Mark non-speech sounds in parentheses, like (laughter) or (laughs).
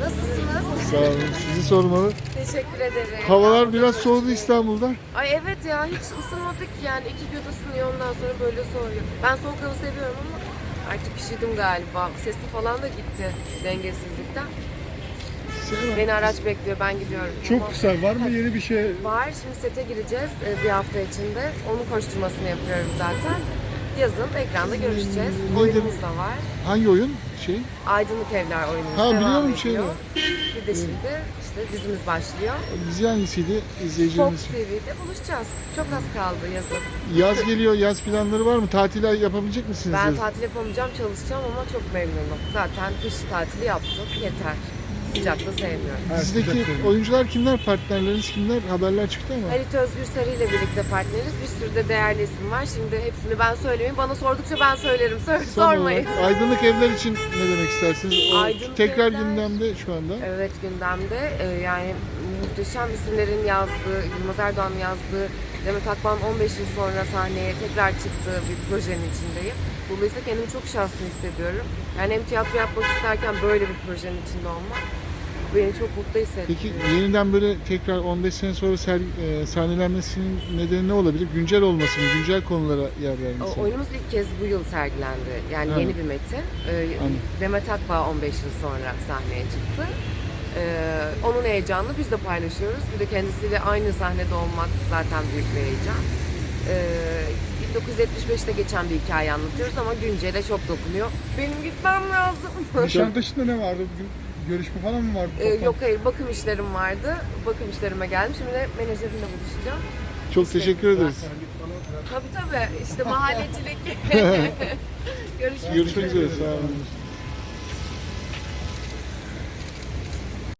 Nasılsınız? Sağ olun. Sizi sormalı. Teşekkür ederim. Havalar biraz soğudu İstanbul'da. Ay evet ya hiç ısınmadık yani. iki gün ısınıyor ondan sonra böyle soğuyor. Ben soğuk hava seviyorum ama artık üşüdüm galiba. Sesim falan da gitti dengesizlikten. Şey. Beni araç bekliyor ben gidiyorum. Çok Ama kısa. Var mı yeni bir şey? Var şimdi sete gireceğiz e, bir hafta içinde. Onun koşturmasını yapıyorum zaten. Yazın ekranda görüşeceğiz. Nedir? Oyunumuz da var. Hangi oyun? Şey? Aydınlık Evler oyunumuz Ha, devam biliyorum ediyor. şeyi. Bir de şimdi işte dizimiz başlıyor. Dizi hangisiydi? Fox İzleyicilerimiz. TV'de buluşacağız. Çok az kaldı yazın. Yaz geliyor. Yaz planları var mı? Tatil yapabilecek misiniz? Ben tatil yapamayacağım, çalışacağım ama çok memnunum. Zaten kış tatili yaptım, yeter. Sıcakta sevmiyorum. Ha, Dizideki sıcak seviyorum. oyuncular kimler? Partnerleriniz kimler? Haberler çıktı ama. Halit Özgür Sarı ile birlikte partneriz. Bir sürü de değerli isim var. Şimdi hepsini ben söylemeyeyim. Bana sordukça ben söylerim. Sor- Son sormayın. olarak Aydınlık evler için ne demek istersiniz? O Aydınlık tekrar Evler- gündemde şu anda. Evet gündemde e, yani muhteşem isimlerin yazdığı, Yılmaz Erdoğan'ın yazdığı Demet Akbağ'ın 15 yıl sonra sahneye tekrar çıktığı bir projenin içindeyim. Dolayısıyla kendimi çok şanslı hissediyorum. Yani hem tiyatro yapmak isterken böyle bir projenin içinde olmak beni çok mutlu hissettiriyor. Peki yeniden böyle tekrar 15 sene sonra ser, e, sahnelenmesinin nedeni ne olabilir? Güncel olması mı? Güncel konulara yer vermesi mi? Oyunumuz ilk kez bu yıl sergilendi. Yani Evet. yeni bir metin. Anladım. Demet Akbağ 15 yıl sonra sahneye çıktı. Ee, onun heyecanını biz de paylaşıyoruz. Bir de kendisiyle aynı sahnede olmak zaten büyük bir heyecan. Ee, 1975'te geçen bir hikaye anlatıyoruz ama güncele çok dokunuyor. Benim gitmem lazım. (laughs) Nişantaşı'nda ne vardı bugün? Görüşme falan mı vardı? Ee, yok hayır bakım işlerim vardı. Bakım işlerime geldim. Şimdi de menajerimle buluşacağım. Çok teşekkür ederiz. Tabii tabii işte (laughs) mahallecilik. (laughs) Görüşmek Görüşmek üzere. Sağ olun.